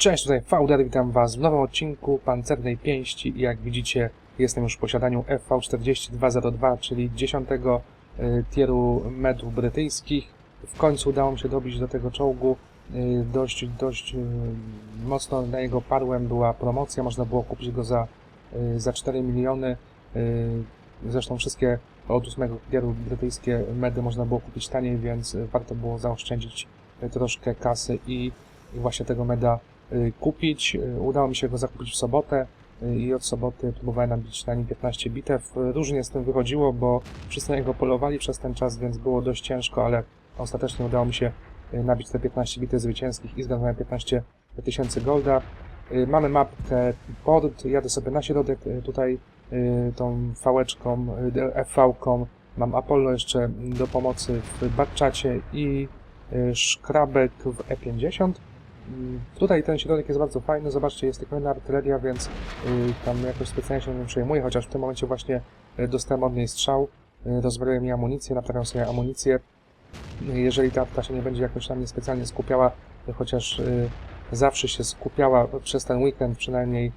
Cześć, tutaj Fauder, witam Was w nowym odcinku Pancernej Pięści i jak widzicie jestem już w posiadaniu FV40202, czyli 10 y, tieru medów brytyjskich. W końcu udało mi się dobić do tego czołgu. Y, Dość, dość y, mocno na jego parłem była promocja, można było kupić go za, za 4 miliony. Zresztą wszystkie od 8 tieru brytyjskie medy można było kupić taniej, więc warto było zaoszczędzić troszkę kasy i właśnie tego meda kupić. Y, Udało mi się go zakupić w sobotę y, i od soboty próbowałem nabić na nim 15 bitew. Y, Różnie z tym wychodziło, bo wszyscy niego polowali przez ten czas, więc było dość ciężko, ale ostatecznie udało mi się y, nabić te 15 bitew zwycięskich i zgarnąłem 15 tysięcy golda. Y, Mamy mapkę port, jadę sobie na środek y, tutaj y, tą fałeczką, y, FV-ką. Mam Apollo jeszcze do pomocy w Batczacie i y, szkrabek w E50. Mm, Tutaj ten środek jest bardzo fajny, zobaczcie, jest tylko jedna artyleria, więc y, tam jakoś specjalnie się nie przejmuję, chociaż w tym momencie właśnie y, dostałem od niej strzał, y, rozbroiłem mi amunicję, naprawiam sobie amunicję. Jeżeli ta apka się nie będzie jakoś na mnie specjalnie skupiała, chociaż zawsze się skupiała przez ten weekend przynajmniej,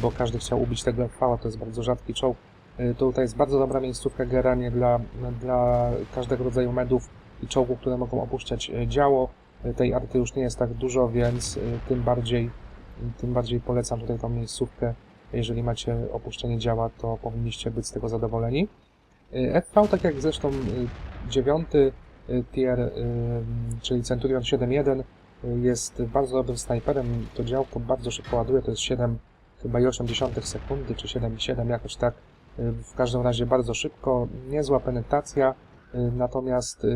bo każdy chciał ubić tego FV, to jest bardzo rzadki czołg. To tutaj jest bardzo dobra miejscówka generalnie dla, dla każdego rodzaju medów i czołgów, które mogą opuszczać działo. Tej arty już nie jest tak dużo, więc y, tym bardziej, tym bardziej polecam tutaj tą miejscówkę. Jeżeli macie opuszczenie działa, to powinniście być z tego zadowoleni. Y, FV, tak jak zresztą y, dziewiąty y, tier, czyli Centurion 7.1, y, jest bardzo dobrym snajperem. To działko bardzo szybko ładuje, to jest 7 chyba i 80 sekundy, czy 7,7 jakoś tak. W każdym razie bardzo szybko, niezła penetracja, natomiast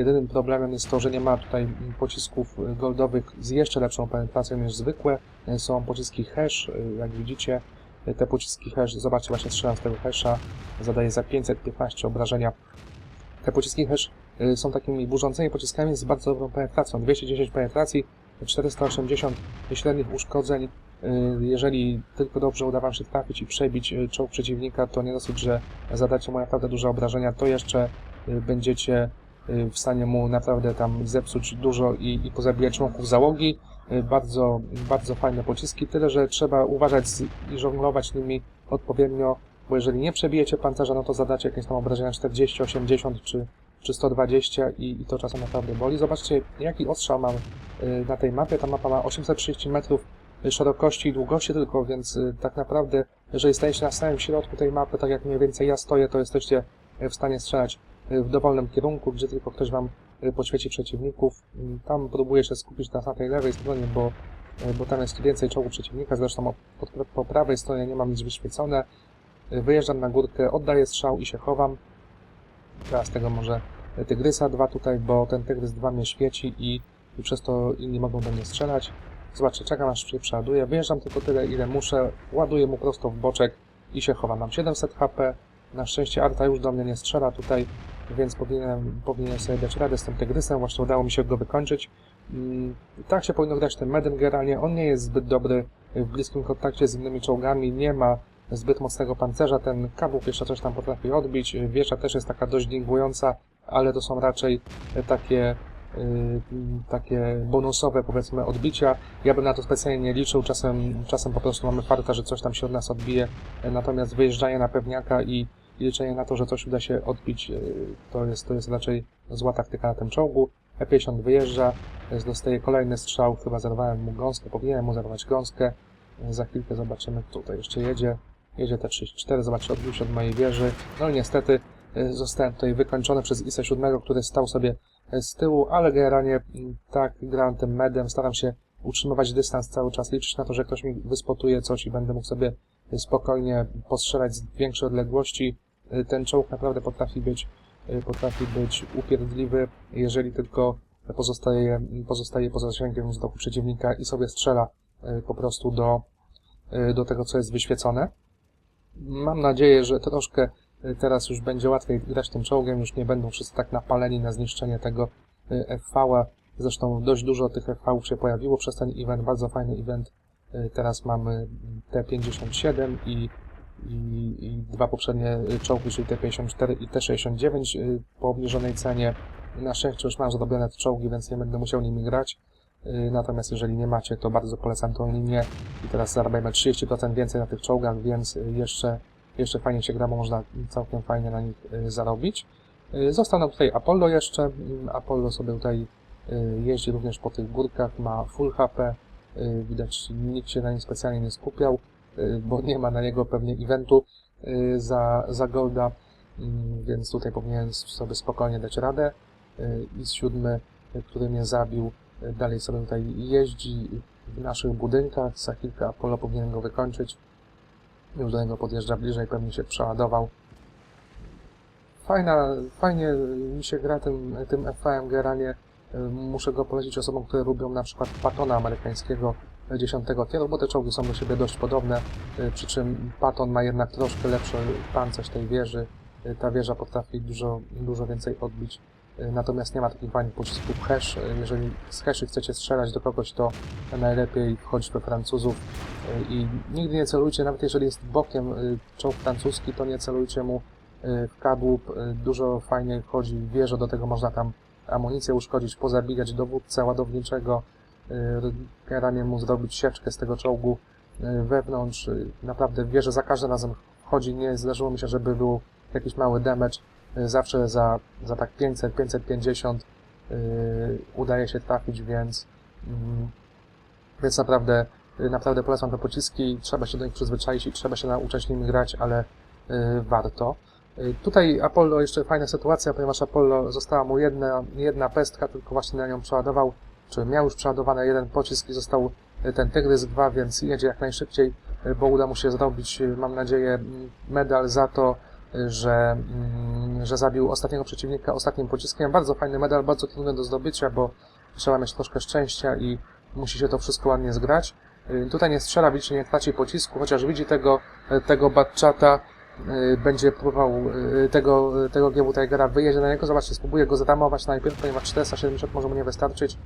jedynym problemem jest to, że nie ma tutaj pocisków goldowych z jeszcze lepszą penetracją niż zwykłe. Są pociski hash, jak widzicie. Te pociski hash, zobaczcie, właśnie strzelam z tego hasha, zadaje za 515 obrażenia. Te pociski hash y, są takimi burzącymi pociskami z bardzo dobrą penetracją. 210 penetracji, 480 średnich uszkodzeń. Y, Jeżeli tylko dobrze uda Wam się trafić i przebić y, czołg przeciwnika, to nie dosyć, że zadacie mu naprawdę duże obrażenia, to jeszcze będziecie w stanie mu naprawdę tam zepsuć dużo i, i pozabijać członków załogi. Y, Bardzo, bardzo fajne pociski, tyle że trzeba uważać i żonglować nimi odpowiednio, bo jeżeli nie przebijecie pancerza, no to zadacie jakieś tam obrażenia 40, 80 czy, czy 120 i, i to czasem naprawdę boli. Zobaczcie, jaki ostrzał mam y, na tej mapie. Ta mapa ma 830 metrów szerokości i długości tylko, więc y, tak naprawdę, jeżeli stajecie na samym środku tej mapy, tak jak mniej więcej ja stoję, to jesteście y, w stanie strzelać y, w dowolnym kierunku, gdzie tylko ktoś wam y, podświeci przeciwników. Y, Tam próbuję się skupić na tej lewej stronie, bo, y, bo tam jest więcej czołgu przeciwnika, zresztą o- pod, po prawej stronie nie mam nic wyświecone. Y, Wyjeżdżam na górkę, oddaję strzał i się chowam. Teraz tego może Tygrysa 2 tutaj, bo ten Tygrys 2 mnie świeci i, i przez to inni mogą do mnie strzelać. Zobaczcie, czekam aż się przeładuje, wyjeżdżam tylko tyle ile muszę, ładuję mu prosto w boczek i się chowam. Mam 700 HP, na szczęście Arta już do mnie nie strzela tutaj, więc powinienem, powinienem sobie dać radę z tym Tygrysem, właśnie udało mi się go wykończyć. Mm, Tak się powinno grać tym medem generalnie, on nie jest zbyt dobry w bliskim kontakcie z innymi czołgami, nie ma zbyt mocnego pancerza, ten kabuł jeszcze coś tam potrafi odbić, wieża też jest taka dość dingująca, ale to są raczej takie y, takie bonusowe powiedzmy odbicia. Ja bym na to specjalnie nie liczył, czasem, czasem po prostu mamy farta, że coś tam się od nas odbije, natomiast wyjeżdżanie na pewniaka i, i liczenie na to, że coś uda się odbić, y, to jest, to jest raczej zła taktyka na tym czołgu. E50 wyjeżdża, y, dostaje kolejny strzał, chyba zerwałem mu gąskę, powinienem mu zerwać gąskę. Y, Za chwilkę zobaczymy, tutaj jeszcze jedzie, jedzie T34, zobaczcie, odbił się od mojej wieży. No i niestety zostałem tutaj wykończony przez ISA 7, który stał sobie z tyłu, ale generalnie mm, tak grałem tym medem, staram się utrzymywać dystans cały czas, liczyć na to, że ktoś mi wyspotuje coś i będę mógł sobie spokojnie postrzelać z większej odległości. Y, Ten czołg naprawdę potrafi być, y, potrafi być upierdliwy, jeżeli tylko pozostaje, pozostaje poza zasięgiem wzroku przeciwnika i sobie strzela y, po prostu do, do tego, co jest wyświecone. Mam nadzieję, że troszkę teraz już będzie łatwiej grać tym czołgiem, już nie będą wszyscy tak napaleni na zniszczenie tego FV-a. Zresztą dość dużo tych FV-ów się pojawiło przez ten event, bardzo fajny event. Teraz mamy T57 i, i, i dwa poprzednie czołgi, czyli T54 i T69 y, po obniżonej cenie. Na szczęście już mam zrobione te czołgi, więc nie będę musiał nimi grać. Y, Natomiast jeżeli nie macie, to bardzo polecam tą linię. I teraz zarabiamy 30% więcej na tych czołgach, więc jeszcze, jeszcze fajnie się gra, bo można całkiem fajnie na nich y, zarobić. Został nam tutaj Apollo jeszcze. Apollo sobie tutaj jeździ również po tych górkach, ma full HP. Widać, nikt się na nim specjalnie nie skupiał, bo nie ma na niego pewnie eventu y, za, za Golda, Mm, więc tutaj powinien sobie spokojnie dać radę. Y, I siódmy, y, który mnie zabił, y, dalej sobie tutaj jeździ w naszych budynkach. Za chwilkę Apollo powinien go wykończyć. Już do niego podjeżdża bliżej, pewnie się przeładował. Fajna, fajnie mi się gra tym, tym FAM generalnie. y, Muszę go polecić osobom, które lubią na przykład Patona amerykańskiego 10 tieru, bo te czołgi są do siebie dość podobne, y, przy czym Patton ma jednak troszkę lepszy pancerz tej wieży. Y, Ta wieża potrafi dużo, dużo więcej odbić. Y, Natomiast nie ma takich fajnych pocisków hash. Jeżeli z haszy chcecie strzelać do kogoś, to najlepiej wchodzić we Francuzów i nigdy nie celujcie, nawet jeżeli jest bokiem czołg francuski, to nie celujcie mu w kadłub. Dużo fajniej wchodzi w do tego można tam amunicję uszkodzić, pozabijać dowódcę ładowniczego, generalnie mu zrobić sieczkę z tego czołgu y, wewnątrz. Y, Naprawdę w wieżę za każdym razem wchodzi. Nie zdarzyło mi się, żeby był jakiś mały damage. Y, Zawsze za, za tak 500, 550 y, udaje się trafić, więc, mm, więc naprawdę, naprawdę polecam te pociski. Trzeba się do nich przyzwyczaić i trzeba się nauczyć nimi grać, ale warto. Tutaj Apollo, jeszcze fajna sytuacja, ponieważ Apollo została mu jedna, jedna pestka, tylko właśnie na nią przeładował, czy miał już przeładowany jeden pocisk i został y, ten Tygrys 2, więc jedzie jak najszybciej, y, bo uda mu się zrobić, y, mam nadzieję, medal za to, że, że zabił ostatniego przeciwnika ostatnim pociskiem. Bardzo fajny medal, bardzo trudny do zdobycia, bo trzeba mieć troszkę szczęścia i musi się to wszystko ładnie zgrać. Tutaj nie strzela, widzicie, nie traci pocisku, chociaż widzi tego, tego Batchata, będzie próbował tego, tego GW Tigera, wyjedzie na niego, zobaczcie, spróbuję go zramować najpierw, ponieważ 470 może mu nie wystarczyć,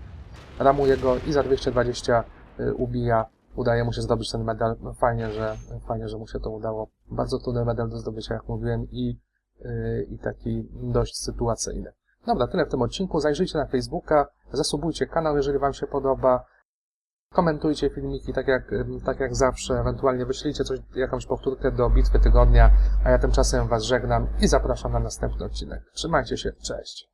ramuje go i za 220 y, ubija, udaje mu się zdobyć ten medal, fajnie, że, fajnie, że mu się to udało, bardzo trudny medal do zdobycia, jak mówiłem, i, y, i taki dość sytuacyjny. Dobra, tyle w tym odcinku, zajrzyjcie na Facebooka, zasubujcie kanał, jeżeli Wam się podoba, komentujcie filmiki tak jak, tak jak zawsze, ewentualnie wyślijcie coś, jakąś powtórkę do bitwy tygodnia, a ja tymczasem Was żegnam i zapraszam na następny odcinek. Trzymajcie się, cześć!